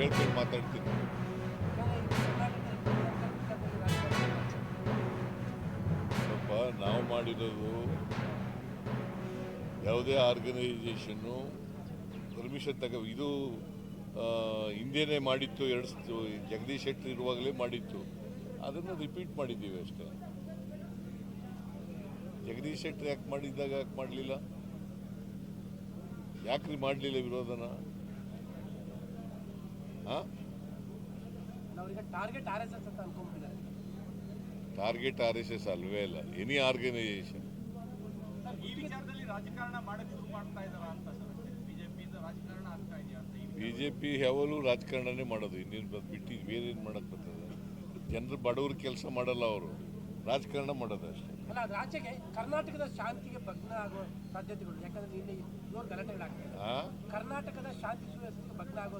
ಕೇಳ್ಕೊಂಡು ಮಾತಾಡ್ತೀನಿ. ಸ್ವಲ್ಪ ನಾವು ಮಾಡಿರೋದು ಯಾವುದೇ ಆರ್ಗನೈಸೇಷನ್ನು ಪರ್ಮಿಷನ್ ತಗ, ಇದು ಹಿಂದೇನೆ ಮಾಡಿತ್ತು, ಎರಡು ಜಗದೀಶ್ ಶೆಟ್ಟರ್ ಇರುವಾಗಲೇ ಮಾಡಿತ್ತು. ಅದನ್ನು ರಿಪೀಟ್ ಮಾಡಿದ್ದೀವಿ ಅಷ್ಟೇ. ಜಗದೀಶ್ ಶೆಟ್ಟರ್ ಯಾಕೆ ಮಾಡಿದ್ದಾಗ ಯಾಕೆ ಮಾಡಲಿಲ್ಲ? ಯಾಕ್ರಿ ಮಾಡಲಿಲ್ಲ ವಿರೋಧನ? ಟಾರ್ಗೆಟ್ ಆರ್ ಎಸ್ ಎಸ್ ಅಲ್ವೇ ಇಲ್ಲ. ಎನಿ ಆರ್ಗನೈಸೇಷನ್ ಪಿ ಯಾವಾಗಲೂ ರಾಜಕಾರಣನೇ ಮಾಡೋದು. ಇನ್ನೇನು ಬಿಟ್ಟು ಬೇರೆ ಏನು ಮಾಡಕ್ ಬರ್ತದೆ? ಜನರು ಬಡವ್ರ ಕೆಲಸ ಮಾಡಲ್ಲ ಅವರು. ರಾಜಕಾರಣ ಮಾಡೋದು ಅಷ್ಟೇ. ಕರ್ನಾಟಕದ ಶಾಂತಿಗೆ ಭಗ್ನ ಆಗುವ ಸಾಧ್ಯತೆಗಳು. ಯಾಕಂದ್ರೆ ಕರ್ನಾಟಕದ ಶಾಂತಿ ಸುವ್ಯವಸ್ಥೆಗೆ ಭಗ್ನ ಆಗೋ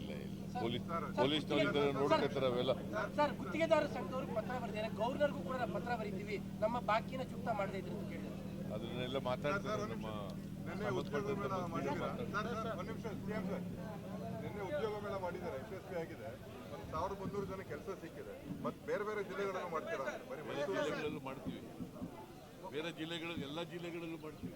ಇಲ್ಲ ಇಲ್ಲ. ಪೊಲೀಸ್ ಪೊಲೀಸ್ನವ್ರು ನೋಡ್ಕೊತಾರೆ ಅವೆಲ್ಲ. ಸರ್ ಗುತ್ತಿಗೆದಾರ ಸಂಘದವರು ಪತ್ರ ಬರೆದಿದ್ದಾರೆ. ಗವರ್ನರ್ಗೂ ಕೂಡ ಪತ್ರ ಬರೀತೀವಿ. ನಮ್ಮ ಬಾಕಿನ ಚುಕ್ತ ಮಾಡದೇ ಇದ್ರೆ ಅಂತ ಅದನ್ನೆಲ್ಲ ಮಾತಾಡ್ತಾರೆ ನಮ್ಮ ನಿನ್ನೆ ಉದ್ಯೋಗ ಮೇಳ ಮಾಡಿದ್ದೀರಾ. ಸರ್ ಸರ್ ಒಂದು ನಿಮಿಷ ಸಿಎಂ ಸರ್. ನಿನ್ನೆ ಉದ್ಯೋಗ ಮೇಳ ಮಾಡಿದ್ದಾರೆ. ಯಶಸ್ವಿ ಆಗಿದೆ. ಒಂದು ಸಾವಿರದ ಮುನ್ನೂರು ಜನ ಕೆಲಸ ಸಿಕ್ಕಿದೆ. ಮತ್ತೆ ಬೇರೆ ಬೇರೆ ಜಿಲ್ಲೆಗಳನ್ನು ಮಾಡ್ತೀರಾ? ಬರೀ ಬೇರೆ ಜಿಲ್ಲೆಗಳಲ್ಲೂ ಮಾಡ್ತೀವಿ. ಬೇರೆ ಜಿಲ್ಲೆಗಳು ಎಲ್ಲ ಜಿಲ್ಲೆಗಳಲ್ಲೂ ಮಾಡ್ತೀವಿ.